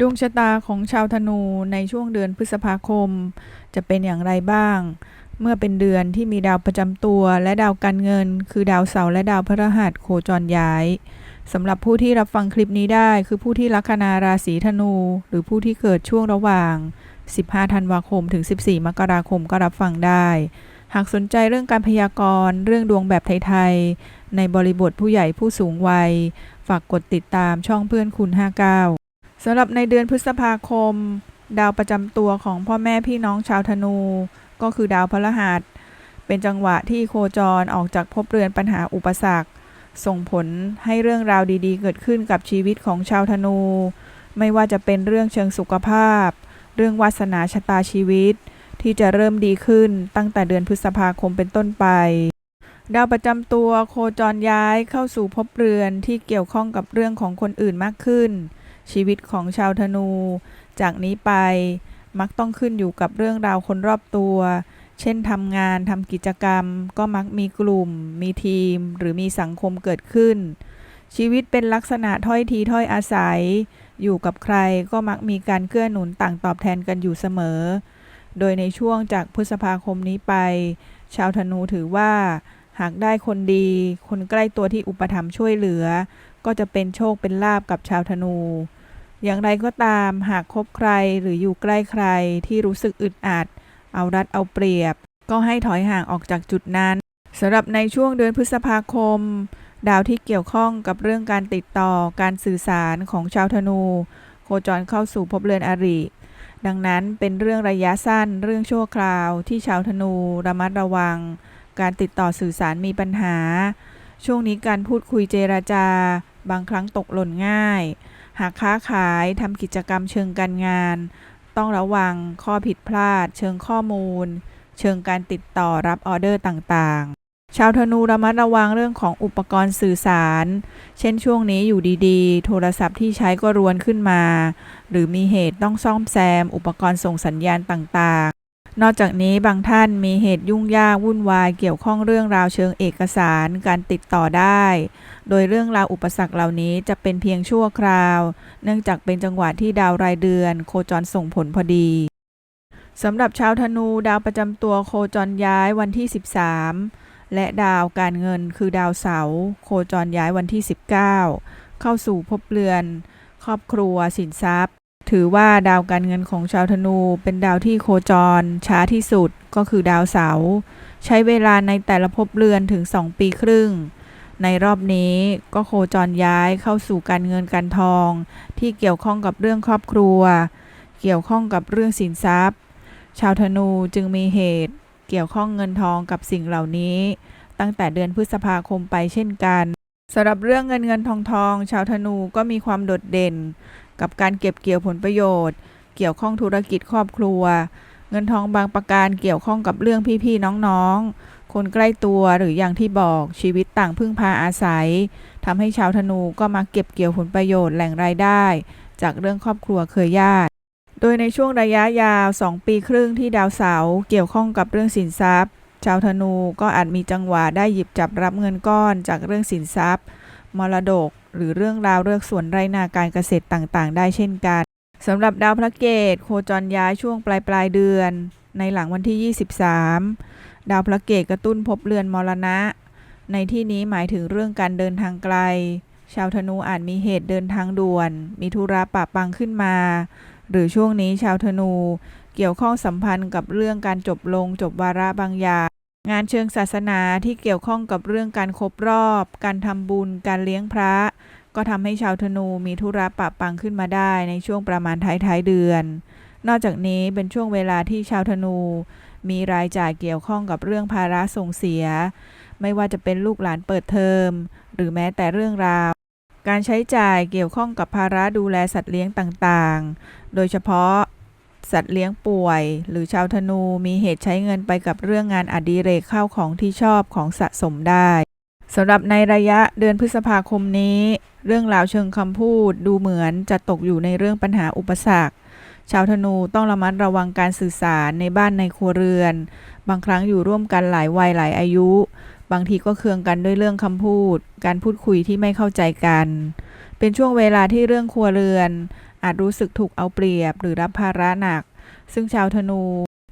ดวงชะตาของชาวธนูในช่วงเดือนพฤษภาคม จะเป็นอย่างไรบ้าง เมื่อเป็นเดือนที่มีดาวประจำตัวและดาวการเงิน คือดาวเสาร์และดาวพฤหัสโคจรย้ายสำหรับผู้ที่รับฟังคลิปนี้ได้คือผู้ที่ลัคนาราศีธนู หรือผู้ที่เกิดช่วงระหว่าง 15 ธันวาคมถึง 14 มกราคมก็รับฟังได้ หากสนใจเรื่องการพยากรณ์ เรื่องดวงแบบไทยๆในบริบทผู้ใหญ่ผู้สูงวัย ฝากกดติดตามช่องเพื่อนคุณ 59 สำหรับในเดือนพฤษภาคม ดาวประจำตัวของพ่อแม่พี่น้องชาวธนู ก็คือดาวพฤหัส เป็นจังหวะที่โคจรออกจากภพเรือนปัญหาอุปสรรค ส่งผลให้เรื่องราวดีๆ เกิดขึ้นกับชีวิตของชาวธนู ไม่ว่าจะเป็นเรื่องเชิงสุขภาพ เรื่องวาสนาชะตาชีวิต ที่จะเริ่มดีขึ้นตั้งแต่เดือนพฤษภาคมเป็นต้นไปดาวประจำตัวโคจรย้ายเข้าสู่ภพเรือนที่เกี่ยวข้องกับเรื่องของคนอื่นมากขึ้น ชีวิตของชาวธนู จากนี้ไปมักต้องขึ้นอยู่กับเรื่องราวคนรอบตัว เช่นทำงานทำกิจกรรม ก็มักมีกลุ่ม มีทีม หรือมีสังคมเกิดขึ้น ชีวิตเป็นลักษณะถ้อยทีถ้อยอาศัย อยู่กับใครก็มักมีการเกื้อหนุนต่างตอบแทนกันอยู่เสมอ โดยในช่วงจากพฤษภาคมนี้ไป ชาวธนูถือว่า หากได้คนดี คนใกล้ตัวที่อุปถัมภ์ช่วยเหลือ ก็จะเป็นโชคเป็นลาบกับชาวธนู อย่างไรก็ตามหากคบใครหรืออยู่ใกล้ใครที่รู้สึกอึดอัด เอารัดเอาเปรียบ ก็ให้ถอยห่างออกจากจุดนั้นสำหรับในช่วงเดือนพฤษภาคม ดาวที่เกี่ยวข้องกับเรื่องการติดต่อการสื่อสารของชาวธนู โคจรเข้าสู่ภพเรือนอริดังนั้นเป็นเรื่องระยะสั้นเรื่องชั่วคราวที่ชาวธนูระมัดระวัง การติดต่อสื่อสารมีปัญหา ช่วงนี้การพูดคุยเจราจา บางครั้งตกหล่นง่าย หากค้าขายทำกิจกรรมเชิงการงาน ต้องระวังข้อผิดพลาด เชิงข้อมูล เชิงการติดต่อรับออเดอร์ต่างๆ ชาวธนูระมัดระวังเรื่องของอุปกรณ์สื่อสาร เช่นช่วงนี้อยู่ดีๆ โทรศัพท์ที่ใช้ก็รวนขึ้นมา หรือมีเหตุต้องซ่อมแซม อุปกรณ์ส่งสัญญาณต่างๆ นอกจากนี้บางท่านมีเหตุยุ่งยากวุ่นวายเกี่ยวข้องเรื่องราวเชิงเอกสารการติดต่อได้ โดยเรื่องราวอุปสรรคเหล่านี้จะเป็นเพียงชั่วคราว เนื่องจากเป็นจังหวะที่ดาวรายเดือน โคจรส่งผลพอดีสำหรับชาวธนูดาวประจำตัวโคจรย้ายวันที่ 13 และดาวการเงินคือดาวเสาร์โคจรย้ายวันที่ 19 เข้าสู่ภพเรือน ครอบครัวสินทรัพย์ ถือว่าดาวการเงินของชาวธนู เป็นดาวที่โคจร ช้าที่สุดก็คือดาวเสาร์ใช้เวลาในแต่ละภพเรือนถึง 2 ปีครึ่ง ในรอบนี้ก็โคจรย้ายเข้าสู่การเงินการทอง ที่เกี่ยวข้องกับเรื่องครอบครัว เกี่ยวข้องกับเรื่องสินทรัพย์ ชาวธนูจึงมีเหตุ เกี่ยวข้องเงินทองกับสิ่งเหล่านี้ ตั้งแต่เดือนพฤษภาคมไปเช่นกันสำหรับเรื่องเงินเงินทองทอง ชาวธนูก็มีความโดดเด่น กับการเก็บเกี่ยวผลประโยชน์ เกี่ยวข้องธุรกิจครอบครัว เงินทองบางประการเกี่ยวข้องกับเรื่องพี่ๆน้องๆ คนใกล้ตัวหรืออย่างที่บอกชีวิตต่างพึ่งพาอาศัยทำให้ชาวธนูก็มาเก็บเกี่ยวผลประโยชน์แหล่งรายได้ จากเรื่องครอบครัวเครือญาติ โดยในช่วงระยะยาว 2 ปีครึ่งที่ดาวเสาร์เกี่ยวข้องกับเรื่องสินทรัพย์ชาวธนูก็อาจมีจังหวะได้หยิบจับรับเงินก้อนจากเรื่องสินทรัพย์ มรดก หรือเรื่องราวเรื่องส่วนไรนาการเกษตรต่างๆ ได้เช่นกันสำหรับดาวพระเกตโคจรย้ายช่วงปลายปลายเดือน ในหลังวันที่ 23 ดาวพระเกตกระตุ้นภพเรือนมรณะ ในที่นี้หมายถึงเรื่องการเดินทางไกล ชาวธนูอาจมีเหตุเดินทางด่วน มีธุระปะปังขึ้นมา หรือช่วงนี้ชาวธนูเกี่ยวข้องสัมพันธ์กับเรื่องการจบลงจบวาระบางอย่างงานเชิงศาสนาที่เกี่ยวข้องกับเรื่องการครบรอบ การทำบุญ การเลี้ยงพระ ก็ทำให้ชาวธนูมีธุระปะปังขึ้นมาได้ในช่วงประมาณท้ายๆเดือน นอกจากนี้เป็นช่วงเวลาที่ชาวธนู มีรายจ่ายเกี่ยวข้องกับเรื่องภาระส่งเสีย ไม่ว่าจะเป็นลูกหลานเปิดเทอม หรือแม้แต่เรื่องราว การใช้จ่ายเกี่ยวข้องกับภาระดูแลสัตว์เลี้ยงต่างๆ โดยเฉพาะสัตว์เลี้ยงป่วย หรือชาวธนูมีเหตุใช้เงินไปกับเรื่องงานอดิเรกเข้าของที่ชอบของสะสมได้ สำหรับในระยะเดือนพฤษภาคมนี้ เรื่องราวเชิงคำพูดดูเหมือนจะตกอยู่ในเรื่องปัญหาอุปสรรค ชาวธนูต้องระมัดระวังการสื่อสารในบ้านในครัวเรือน บางครั้งอยู่ร่วมกันหลายวัยหลายอายุ บางทีก็เคืองกันด้วยเรื่องคำพูด การพูดคุยที่ไม่เข้าใจกัน เป็นช่วงเวลาที่เรื่องครัวเรือน อาจรู้สึกถูกเอาเปรียบ หรือรับภาระหนัก ซึ่งชาวธนู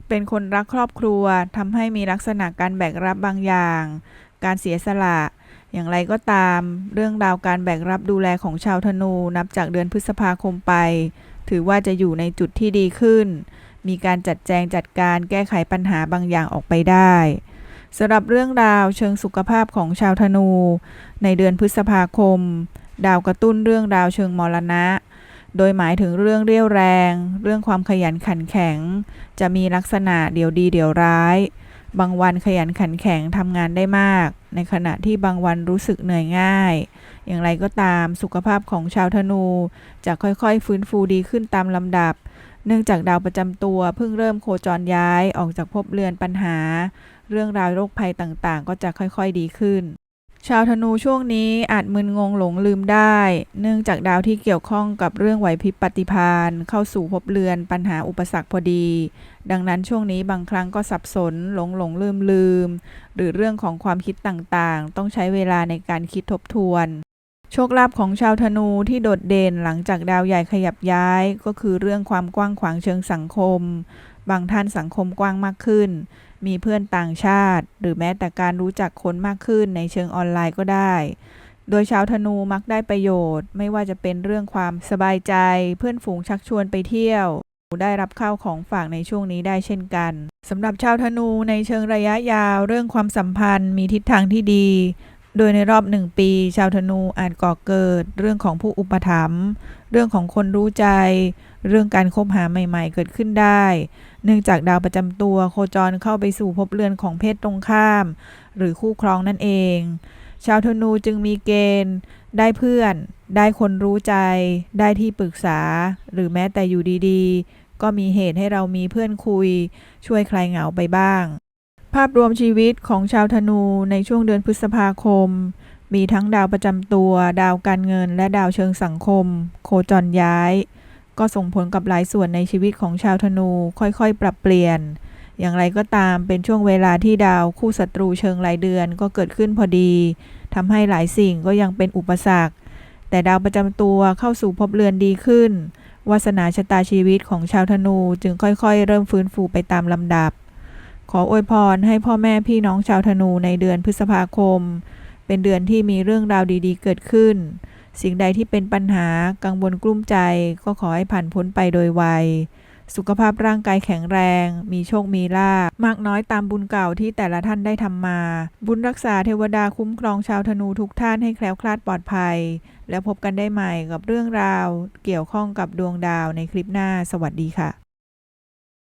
เป็นคนรักครอบครัวทำให้มีลักษณะการแบกรับบางอย่าง การเสียสละ อย่างไรก็ตาม เรื่องราวการแบกรับดูแลของชาวธนูนับจากเดือนพฤษภาคมไป ถือว่าจะอยู่ในจุดที่ดีขึ้น มีการจัดแจงจัดการแก้ไขปัญหาบางอย่างออกไปได้สำหรับเรื่องราวเชิงสุขภาพของชาวธนู ในเดือนพฤษภาคม ดาวกระตุ้นเรื่องราวเชิงมรณะ โดยหมายถึงเรื่องเรี่ยวแรง เรื่องความขยันขันแข็ง จะมีลักษณะเดี๋ยวดีเดี๋ยวร้าย บางวันขยันขันแข็งทำงานได้มาก ในขณะที่บางวันรู้สึกเหนื่อยง่าย อย่างไรก็ตามสุขภาพของชาวธนู จะค่อยๆ ฟื้นฟูดีขึ้นตามลำดับ เนื่องจากดาวประจำตัวเพิ่งเริ่มโคจรย้ายออกจากภพเรือนปัญหา เรื่องราวโรคภัยต่างๆ ก็จะค่อยๆดีขึ้น ชาวธนูช่วงนี้อาจมึนงงหลงลืมได้ เนื่องจากดาวที่เกี่ยวข้องกับเรื่องไหวพริบปฏิพานเข้าสู่ภพเรือนปัญหาอุปสรรคพอดี ดังนั้นช่วงนี้บางครั้งก็สับสนหลงหลงลืมลืม หรือเรื่องของความคิดต่างๆ ต้องใช้เวลาในการคิดทบทวน โชคลาภของชาวธนูที่โดดเด่นหลังจากดาวใหญ่ขยับย้าย ก็คือเรื่องความกว้างขวางเชิงสังคม บางท่านสังคมกว้างมากขึ้น มีเพื่อนต่างชาติ หรือแม้แต่การรู้จักคนมากขึ้นในเชิงออนไลน์ก็ได้ โดยชาวธนูมักได้ประโยชน์ ไม่ว่าจะเป็นเรื่องความสบายใจ เพื่อนฝูงชักชวนไปเที่ยว ได้รับข้าวของฝากในช่วงนี้ได้เช่นกันสำหรับชาวธนูในเชิงระยะยาว เรื่องความสัมพันธ์มีทิศทางที่ดี โดยในรอบหนึ่งปี ชาวธนูอาจก่อเกิด เรื่องของผู้อุปถัมภ์เรื่องของคนรู้ใจ เรื่องการคบหาใหม่ๆ เกิดขึ้นได้ เนื่องจากดาวประจำตัวโคจรเข้าไปสู่ภพเรือนของเพศตรงข้าม หรือคู่ครองนั่นเอง ชาวธนูจึงมีเกณฑ์ ได้เพื่อน ได้คนรู้ใจ ได้ที่ปรึกษา หรือแม้แต่อยู่ดีๆ ก็มีเหตุให้เรามีเพื่อนคุย ช่วยคลายเหงาไปบ้าง ภาพรวมชีวิตของชาวธนูในช่วงเดือนพฤษภาคม มีทั้งดาวประจำตัว ดาวการเงิน และดาวเชิงสังคม โคจรย้าย ก็ส่งผลกับหลายส่วนในชีวิตของชาวธนูค่อยๆ ปรับเปลี่ยน อย่างไรก็ตามเป็นช่วงเวลาที่ดาวคู่ศัตรูเชิงรายเดือนก็เกิดขึ้นพอดีทำให้หลายสิ่งก็ยังเป็นอุปสรรค แต่ดาวประจำตัวเข้าสู่ภพเรือนดีขึ้นวาสนาชะตาชีวิตของชาวธนูจึงค่อยๆ เริ่มฟื้นฟูไปตามลำดับ ขออวยพรให้พ่อแม่พี่น้องชาวธนูในเดือนพฤษภาคม เป็นเดือนที่มีเรื่องราวดีๆ เกิดขึ้น สิ่งใดที่เป็นปัญหากังวลกลุ้มใจ ก็ขอให้ผ่านพ้นไปโดยไวสุขภาพร่างกายแข็งแรง มีโชค มีลาภมากน้อยตามบุญเก่าที่แต่ละท่านได้ทำมา บุญรักษาเทวดาคุ้มครองชาวธนูทุกท่านให้แคล้วคลาดปลอดภัย แล้วพบกันได้ใหม่กับเรื่องราว เกี่ยวข้องกับดวงดาวในคลิปหน้า สวัสดีค่ะ